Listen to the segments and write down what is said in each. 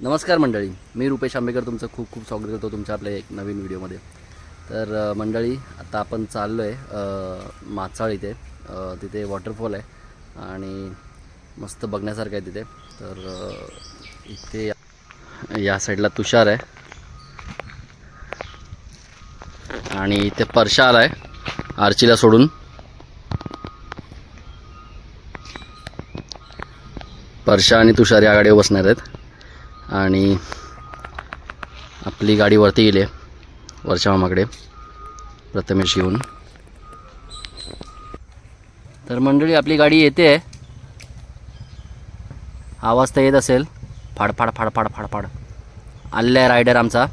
नमस्कार मंडळी मी रुपेश आंबेकर तुमचं खूप खूप स्वागत करतो तुमच्या आपल्या एक नवीन व्हिडिओमध्ये. तर मंडळी आता आपण चाललो आहे माचाळ इथे. तिथे वॉटरफॉल आहे आणि मस्त बघण्यासारखं आहे तिथे. तर इथे या- या साईडला तुषार आहे. आणि इथे परशा आला आहे आर्चीला सोडून. परशा आणि तुषार या गाडीवर बसणार आहेत. आणि आपली गाडी वरती गेली आहे वरच्या मामाकडे प्रथमेश येऊन तर मंडळी आपली गाडी येते. आहे आवाज तर येत असेल. फाडफाड फाडफाड फाडफाड फाड आलेला आहे रायडर आमचा.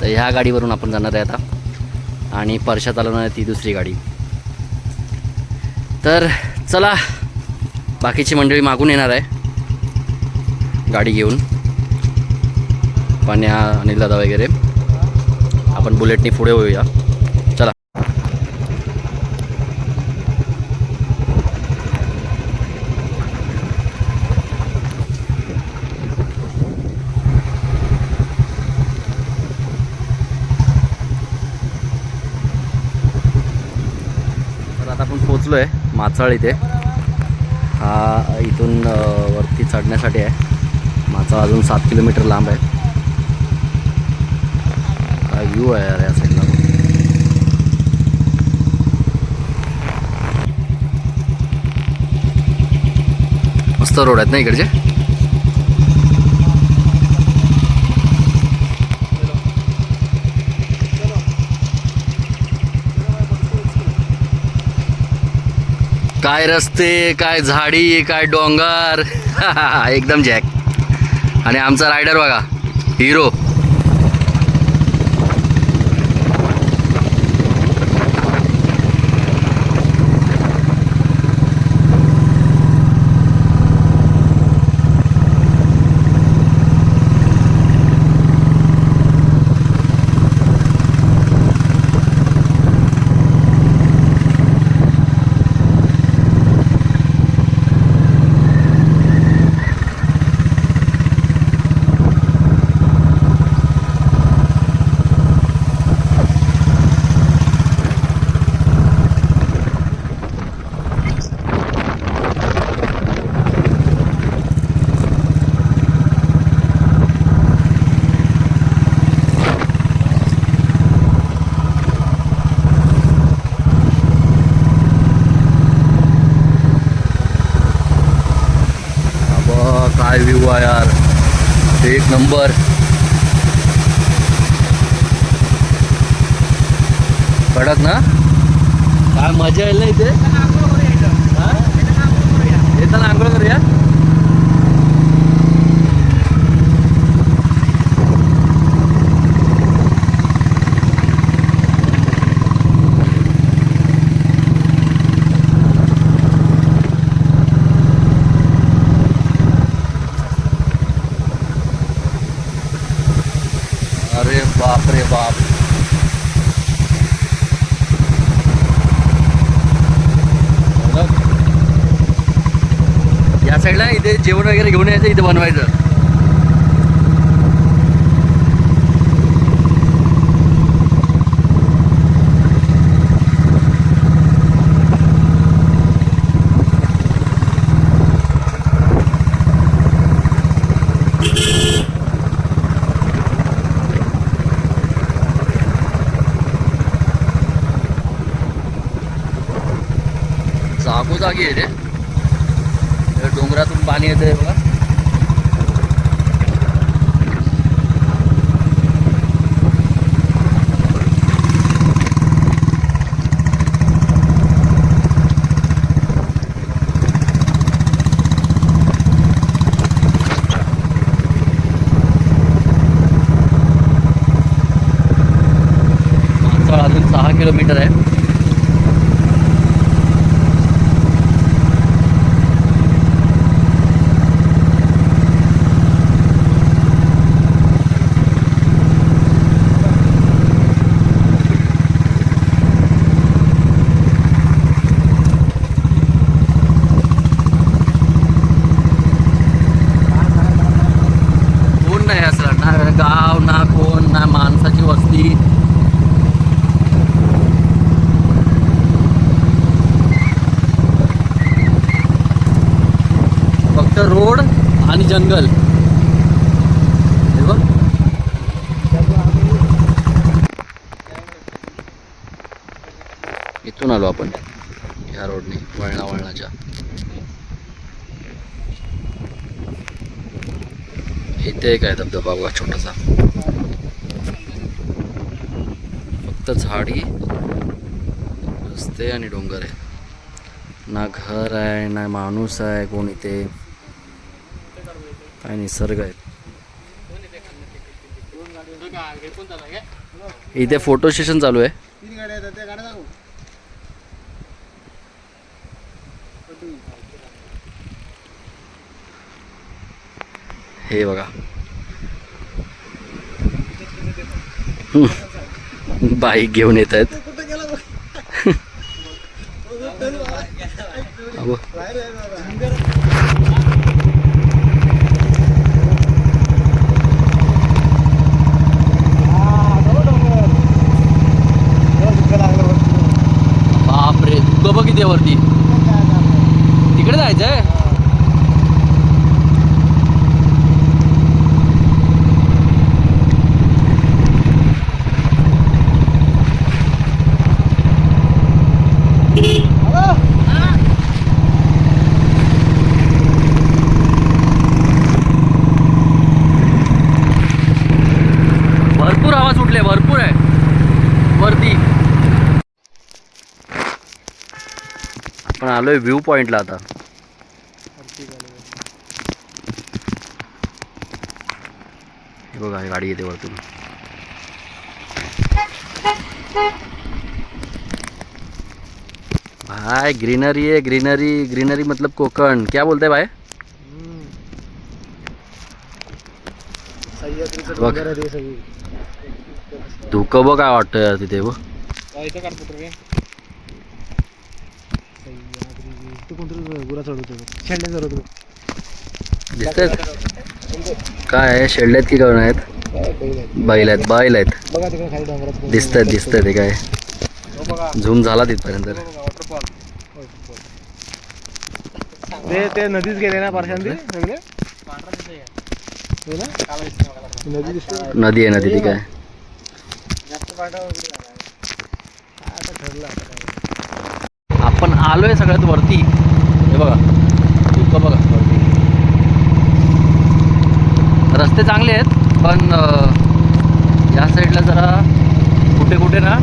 तर ह्या गाडीवरून आपण जाणार आहे आता. आणि परशा चालवणार ती दुसरी गाडी. तर चला बाकीची मंडळी मागून येणार आहे. गाडी घेऊन. पाण्या अनिल दादा वगैरे. आपण बुलेटनी पुढे होऊया चला तर आता आपण पोचलो आहे माचाळ इथे. हा इथून वरती चढण्यासाठी आहे. माचाळ अजून सात किलोमीटर लांब आहे. हा व्ह्यू आहे यार या साईडला मस्त रोड आहेत ना इकडचे? काय रस्ते काय झाडी काय डोंगर? एकदम जॅक. आणि आमचा रायडर बघा हिरो बाबा काय व्ह्यू आहे यार एक नंबर कडक ना काय मजा येईल ना इथे हा? येताना आंघोळ करूया अरे बाप रे बाप या साईडला इथे जेवण वगैरे घेऊन यायचं इथे बनवायचं जागी आहे रे. डोंगरातून पाणी येतंय बघा माणसाळ अजून सहा किलोमीटर आहे रोड आणि जंगल. इथून आलो आपण ह्या रोडने वळणा वळणाच्या. इथे एक आहे धबधबा बघा छोटासा. फक्त झाडी रस्ते आणि डोंगर आहे. ना घर आहे ना माणूस आहे कोण इथे. काय निसर्ग आहेत. इथे फोटो सेशन चालू आहे. हे बघा. बाईक घेऊन येत आहेत कुठं गेला बघ अबो. बाहेर आहे दादा. हा, दादा डोंगर. तेव्हा दुःख लागलं बघ. बापरे धुकं तिकडे जायचं आहे हॅलो? भरपूर आवाज उठले भरपूर आहे वरती आपण आलोय व्ह्यू पॉइंटला आता. हे बघा गाडी येते वरतून. भाई ग्रीनरी है ग्रीनरी ग्रीनरी मतलब कोकण. क्या बोलते भाई? बघ. धुकं बघ काय वाटतं तिथे बघ. सह्याद्री. ते कोणतरी गुरा चढवतो बघ. शेंड्या चढवतो बघ. दिसतात काय आहे शेळले आहेत की कोण आहेत बैल आहे. बैल आहेत बैल आहेत बघा तिकडे खाली डोंगरात दिसतात दिसतात ते काय बघा झूम झाला तिथपर्यंत वॉटरफॉल ते ते नदीत गेले ना पार्शांती सगळे हो ना? नदी दिसते नदी आहे नदी ती काय आता ठरलं आता काय. आपण आहे सगळ्यात वरती. हे बघा. धुकं बघा वरती. रस्ते चांगले आहेत पण या साईडला जरा कुठे कुठे ना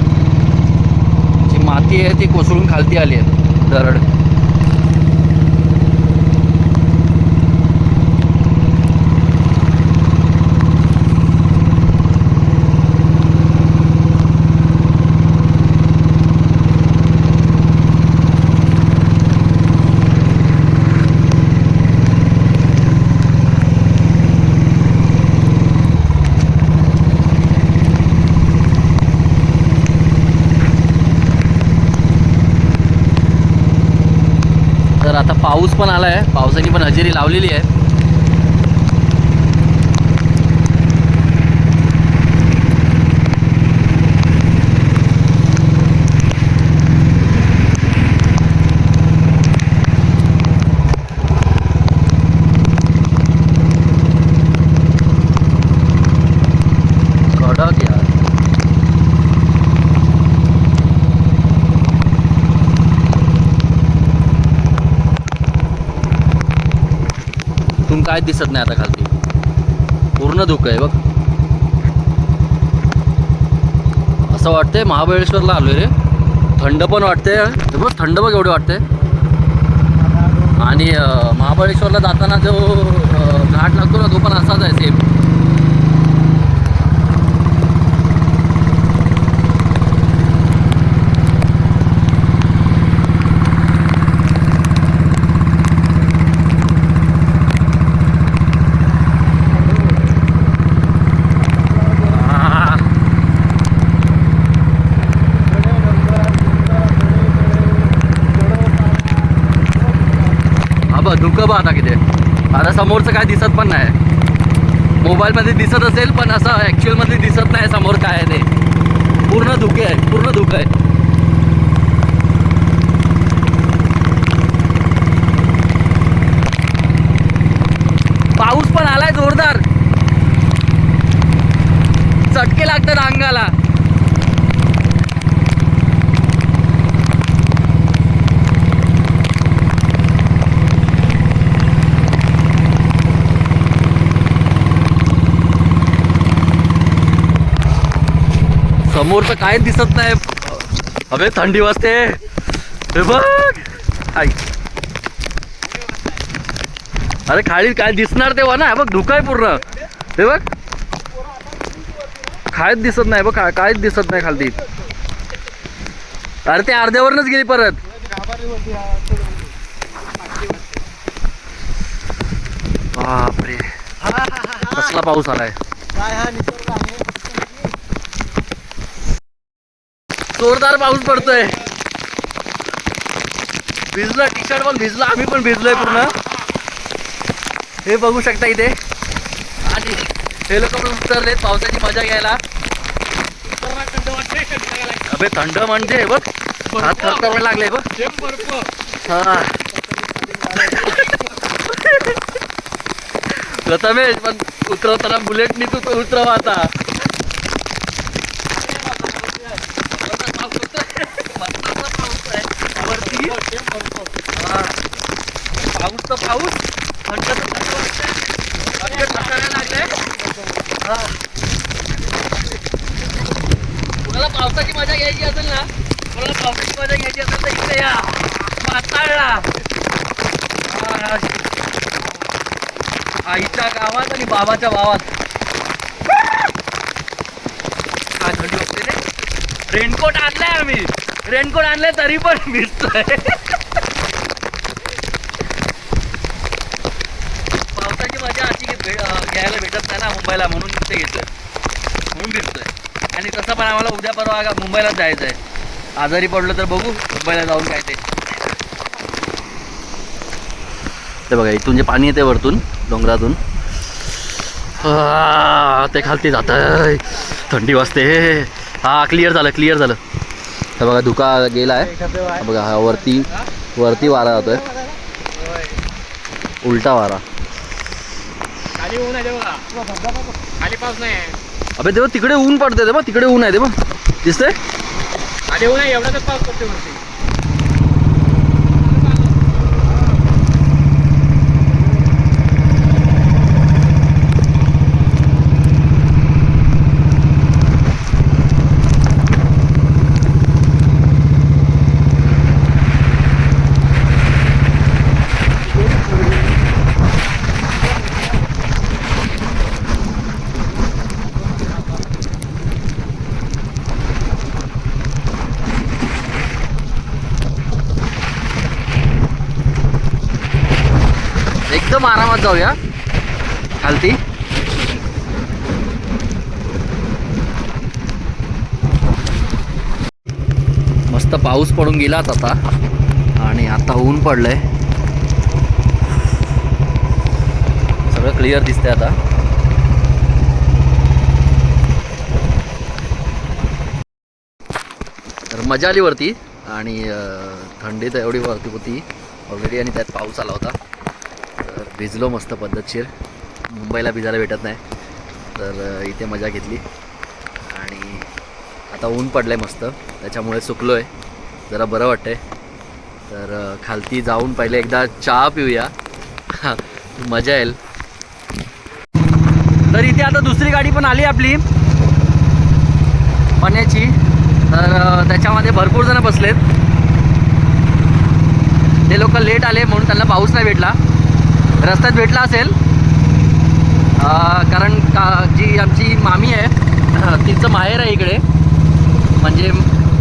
जी माती आहे ती कोसळून खालती आली आहे दरड. आता पाऊस पण आला आहे पावसाने पण हजेरी लावलेली आहे. काय दिसत नाही आता खालती. पूर्ण धुकं आहे बघ. असं वाटतंय महाबळेश्वरला आलोय रे. थंड पण वाटते बघ थंड बघ एवढे वाटते आणि महाबळेश्वरला जाताना जो घाट लागतो ना तो पण असाच आहे सेम बघ धुकं बघ आता किती? आता समोरचं काय दिसत पण नाही. मोबाईलमध्ये दिसत असेल पण असं ॲक्च्युअलमध्ये दिसत नाही समोर काय आहे ते. पूर्ण धुके आहे पूर्ण धुकं आहे. पाऊस पण आलाय जोरदार. चटके लागतात अंगाला. समोरचं काय दिसत नाही. अबे थंडी वाजते. हे बघ. आई. अरे खाली काय दिसणार तेव्हा ना? बघ बघ धुकाय पूर्ण. हे बघ. खायच दिसत नाही बघ काहीच दिसत नाही खालती अरे ते अर्ध्यावरनच गेली परत. बापरे. कसला पाऊस आलाय काय हा निसर्ग आहे जोरदार पाऊस पडतोय. भिजलं टी शर्ट पण भिजलं आम्ही पण भिजलोय पूर्ण. हे बघू शकता इथे. आणि हे लोक पण उतरलेत पावसाची मजा घ्यायला. अबे थंड म्हणजे बघ. हात थरथरायला लागले बघ. हा. प्रथमेश पण उतरवताना बुलेटनी तो उतरव आता वरती हा. पाऊस तर पाऊस थंड तर थंड वाजतंय. बापरे, थंडायला लागलंय. हा. कुणाला यायची असेल ना कुणाला पावसाची मजा घ्यायची असेल तर इथे या. माताळला आईच्या गावात आणि बाबाच्या भावात. काय थंडी वाजते रे. रेनकोट आणलाय आम्ही. रेनकोट आणलाय तरी पण भिजतोय पावसाची मजा अशी घ्यायला भेटत नाही ना मुंबईला म्हणून तिथे घेतोय म्हणून भिजतोय आणि तसं पण आम्हाला उद्या परवा गा- मुंबईलाच जायचं आहे आजारी पडलो तर बघू मुंबईला जाऊन काय ते. ते बघा इथून जे पाणी येते वरतून डोंगरातून. आ, ते खालती जात थंडी वाजते. हा क्लिअर झालं क्लिअर झालं. हे बघा धुका गेला आहे हा बघा हा वरती वरती वारा जातोय. उलटा वारा. खाली ऊन आहे ते बघा. खाली पाऊस नाही आहे. अबे तेव्हा तिकडे ऊन पडते ते बघ तिकडे ऊन आहे ते बघ दिसतंय? खाली एवढा आहे एवढाच पाऊस पडतो वरती एकदम आरामात जाऊया. खालती. मस्त पाऊस पडून गेलाच आता. आणि आता ऊन पडलंय. सगळं क्लिअर दिसतंय आता. तर मजा आली वरती. आणि थंडी तर एवढी वरती होती. ऑलरेडी आणि त्यात पाऊस आला होता. भिजलो मस्त पद्धतशीर. मुंबईला भिजायला भेटत नाही. तर इथे मजा घेतली. आणि आता ऊन पडलं आहे मस्त. त्याच्यामुळे सुकलो आहे जरा बरं वाटतं आहे तर खालती जाऊन पहिले एकदा चहा पिऊया. मजा येईल. तर इथे आता दुसरी गाडी पण आली आपली. पाण्याची. तर त्याच्यामध्ये भरपूर जण बसलेत. ते लोक लेट आले म्हणून त्यांना पाऊस नाही भेटला. रस्त्यात भेटला असेल. कारण का जी आमची मामी आहे तिचं माहेर आहे इकडे. म्हणजे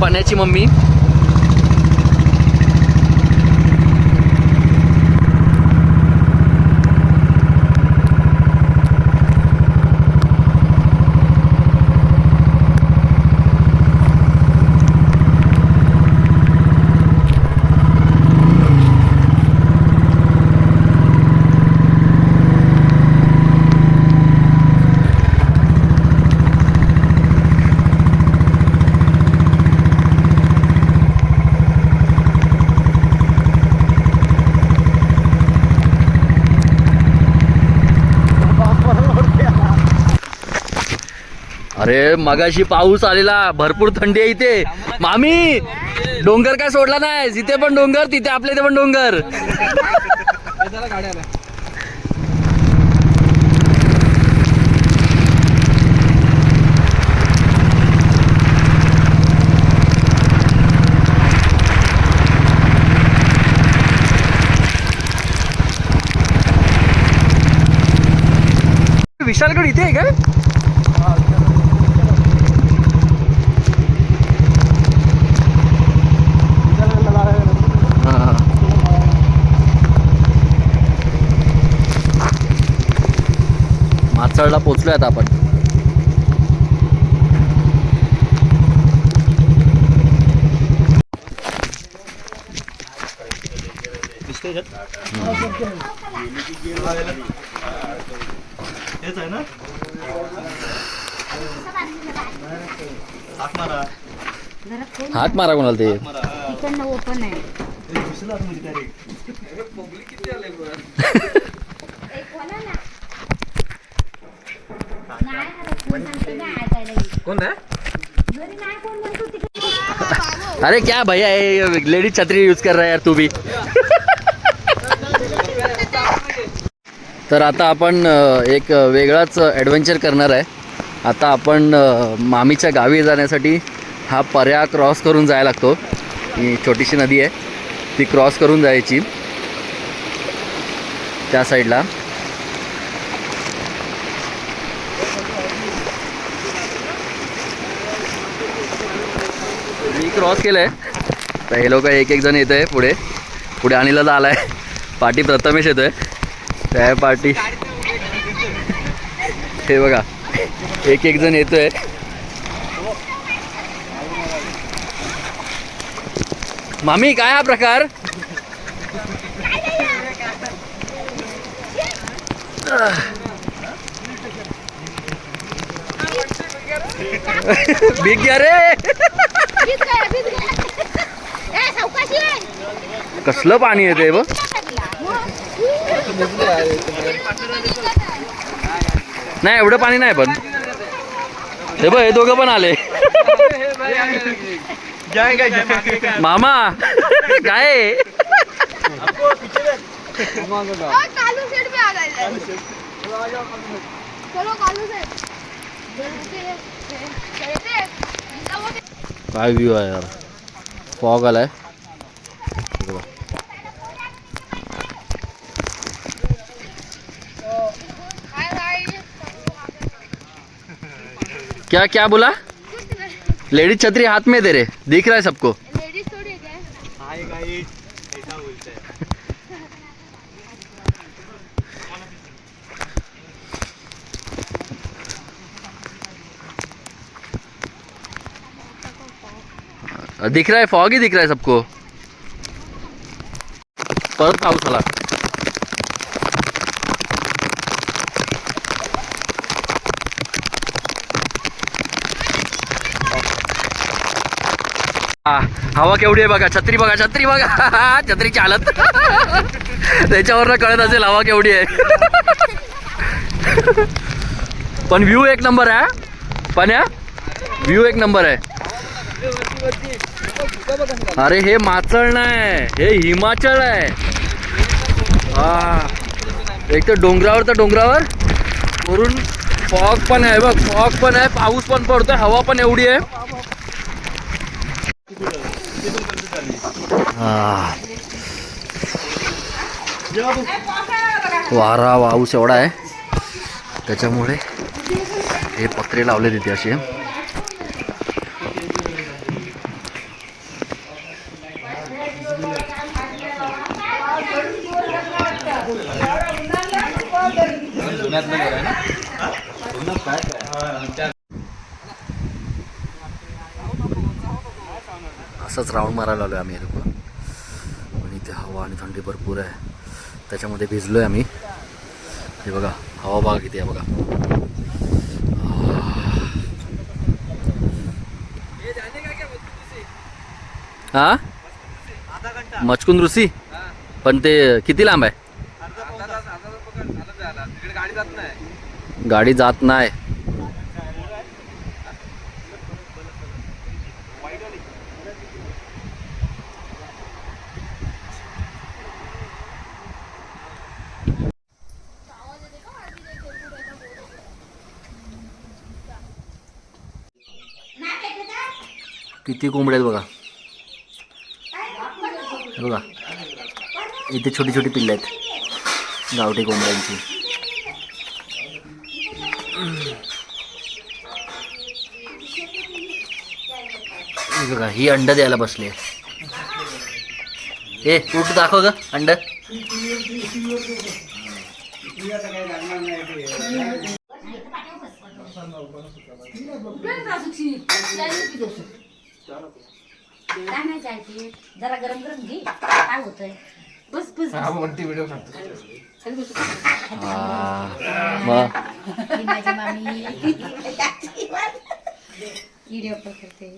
पण्याची मम्मी. अरे मगाशी पाऊस आलेला. भरपूर थंडी आहे इथे. मामी डोंगर काय सोडला नाही जिथे पण डोंगर तिथे आपल्या इथे पण डोंगर. विशालगड इथे आहे का? माचळला पोचलोय आता आपण. हात मारा कोणाला ते. ओपन आहे घुसला आतमध्ये direct. नाही हरत, कोण सांगतं ना ऐकायला येईल. कोण आहे घरी नाही कोण म्हणतो तिकडे अरे क्या भैया ये लेडीज छत्री यूज कर रहा है यार तू भी। तर आता आपण एक वेगळाच ॲडव्हेंचर करणार आहे. आता आपण मामीच्या गावी जाण्यासाठी हा पर्या क्रॉस करून जायला लागतो. ही छोटीशी नदी आहे. ती क्रॉस करून जायची. त्या साईडला मी क्रॉस केलं आहे तर हे लोक एक एक जण येत आहे पुढे. पुढे अनिलाचा आला आहे पाठी प्रथमेश येतो आहे त्या पाठी हे बघा. एक एक जण येतो आहे मामी काय हा प्रकार? बिग रे! कसलं पाणी येते बघ. नाही एवढं पाणी नाही पण. हे बघ हे दोघं पण आले. मामा काय चलो कालू काय व्ह्यू आहे यार। फॉग आलाय क्या क्या बोला? लेडीज़ छतरी हाथ में दे रहे। दिख रहा है सबको। दिख रहा है फॉग ही दिख रहा है सबको। परत पाऊस आला हवा केवढी आहे बघा छत्री बघा छत्री बघा छत्री चालत. त्याच्यावरनं कळत असेल हवा केवढी आहे. पण व्ह्यू एक नंबर आहे पण व्ह्यू एक नंबर आहे. अरे हे माचळ नाही हे हिमाचल आहे. हा. एक तर डोंगरावर तर डोंगरावर. वरून फॉग पण आहे बघ फॉग पण आहे पाऊस पण पडतोय हवा पण एवढी आहे. हा. वारा पाऊस एवढा आहे. त्याच्यामुळे हे पत्रे लावले तिथे असे असंच राऊंड मारायला आलो आम्ही लोक. आणि इथे हवा आणि थंडी भरपूर आहे. त्याच्यामध्ये भिजलो आहे आम्ही. हे बघा हवा बघा किती आहे बघा. हा मचकुंद ऋषी? पण ते किती लांब आहे? गाडी जात नाही. किती कोंबड्या आहेत बघा. बघा. इथे छोटी छोटी पिल्लं आहेत. गावठी कोंबड्यांची. बघा ही अंड द्यायला बसली आहे. ए उठ दाखव ग अंड. काय नाही जायचे जरा गरम गरम घे. काय होतंय? बस बस हा म्हणते व्हिडिओ सांगतो. हा. मग? ही माझी मामी. व्हिडिओ पण करते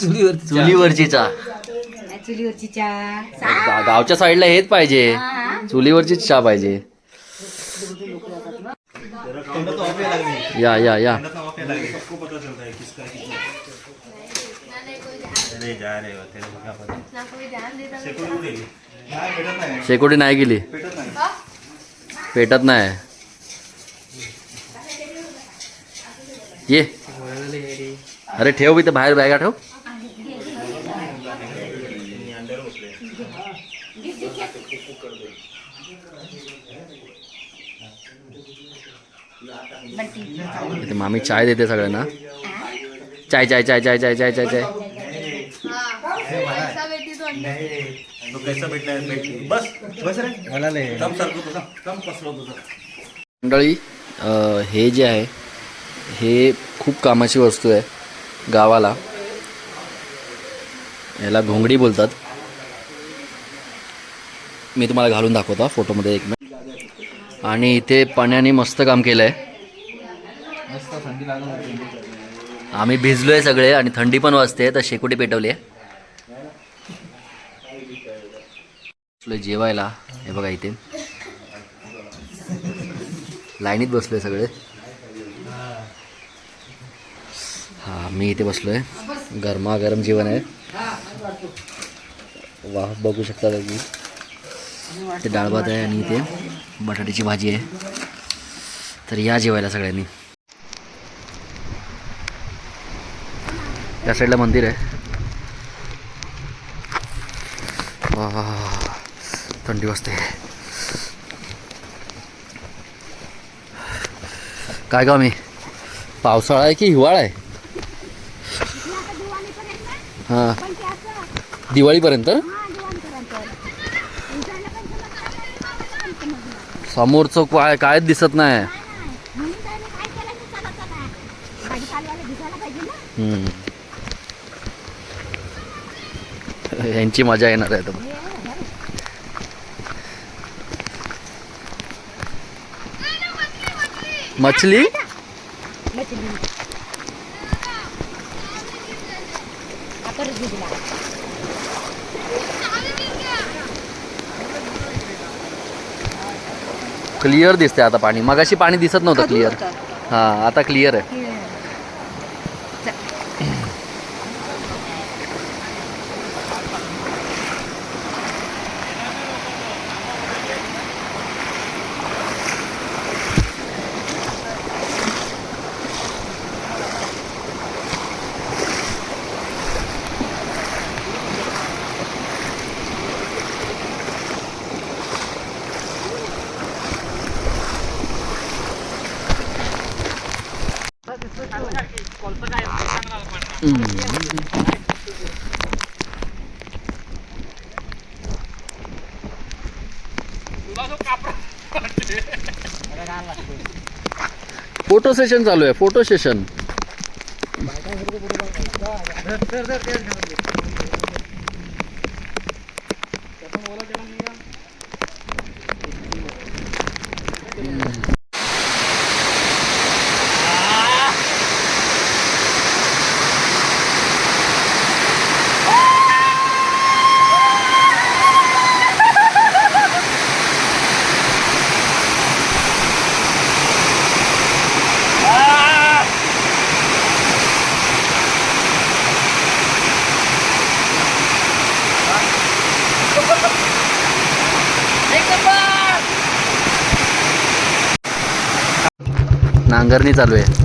चुलीवरची नाही, चुलीवरची चहा. गा- गावच्या साईडला हेच पाहिजे. हा. चुलीवरचीच चहा पाहिजे. या या या. सबको पता चलता है किसका कितना जा रे तेरे शेकोटी कुठे गेली? नाही, भेटत नाही. शेकोटी नाही गेली. भेटत नाही. पेटत नाही. ये. अरे ठेव इथं बाहेर बॅगा ठेव. इथे मामी चाय देते सगळ्यांना. चाय चाय चाय चाय चाय चाय चाय चाय. तो कैसा भेटला है भेट बस बस रे. कम सरकू तुझा कम पसरव तुझा मंडळी अ, हे जे आहे हे खूप कामाची वस्तू आहे गावाला. याला घोंगडी बोलतात. मी तुम्हाला घालून दाखवतो फोटोमध्ये एक मिनिट. आणि इथे पाण्याने मस्त काम केलं आहे आम्ही भिजलो आहे सगळे आणि थंडी पण वाजते तर शेकोटी पेटवली आहे. बसलोय जेवायला हे बघा इथे. लाईनीत बसलोय सगळे. हा मी इथे बसलोय. गरमागरम जेवण आहे. वाह बघू शकता तुम्ही. ते डाळ भात आहे आणि इथे बटाट्याची भाजी आहे. तर या जेवायला सगळ्यांनी. त्या साईडला मंदिर आहे. वा थंडी वाजते. काय का मी पावसाळा आहे की हिवाळा आहे? हां. दिवाळीपर्यंत? समोरचं काय कायच दिसत नाही. यांची मजा येणार आहे तर मछली? भिजला क्लिअर दिसते आता पाणी. मगाशी पाणी दिसत नव्हतं क्लिअर हां आता क्लिअर आहे. फोटो सेशन चालू आहे फोटो सेशन. नांगरणी चालू आहे.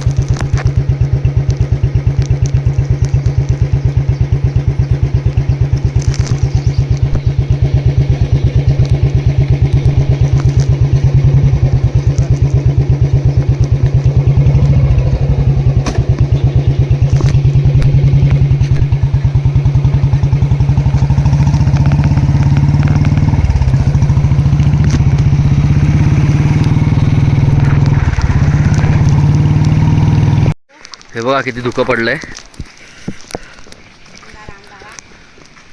हे बघा किती धुकं पडलंय.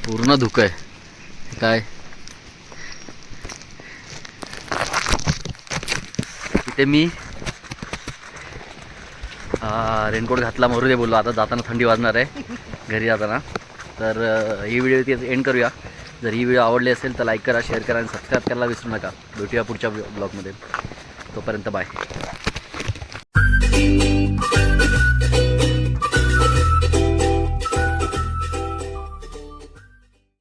पूर्ण धुकं आहे. काय? इथे मी रेनकोट घातला मरू दे बोललो. आता जाताना थंडी वाजणार आहे. घरी जाताना. तर ही व्हिडिओ इथे एंड करूया. जर ही व्हिडिओ आवडली असेल तर लाईक करा शेअर करा आणि सबस्क्राईब करायला विसरू नका. भेटूया पुढच्या ब्लॉगमध्ये तोपर्यंत बाय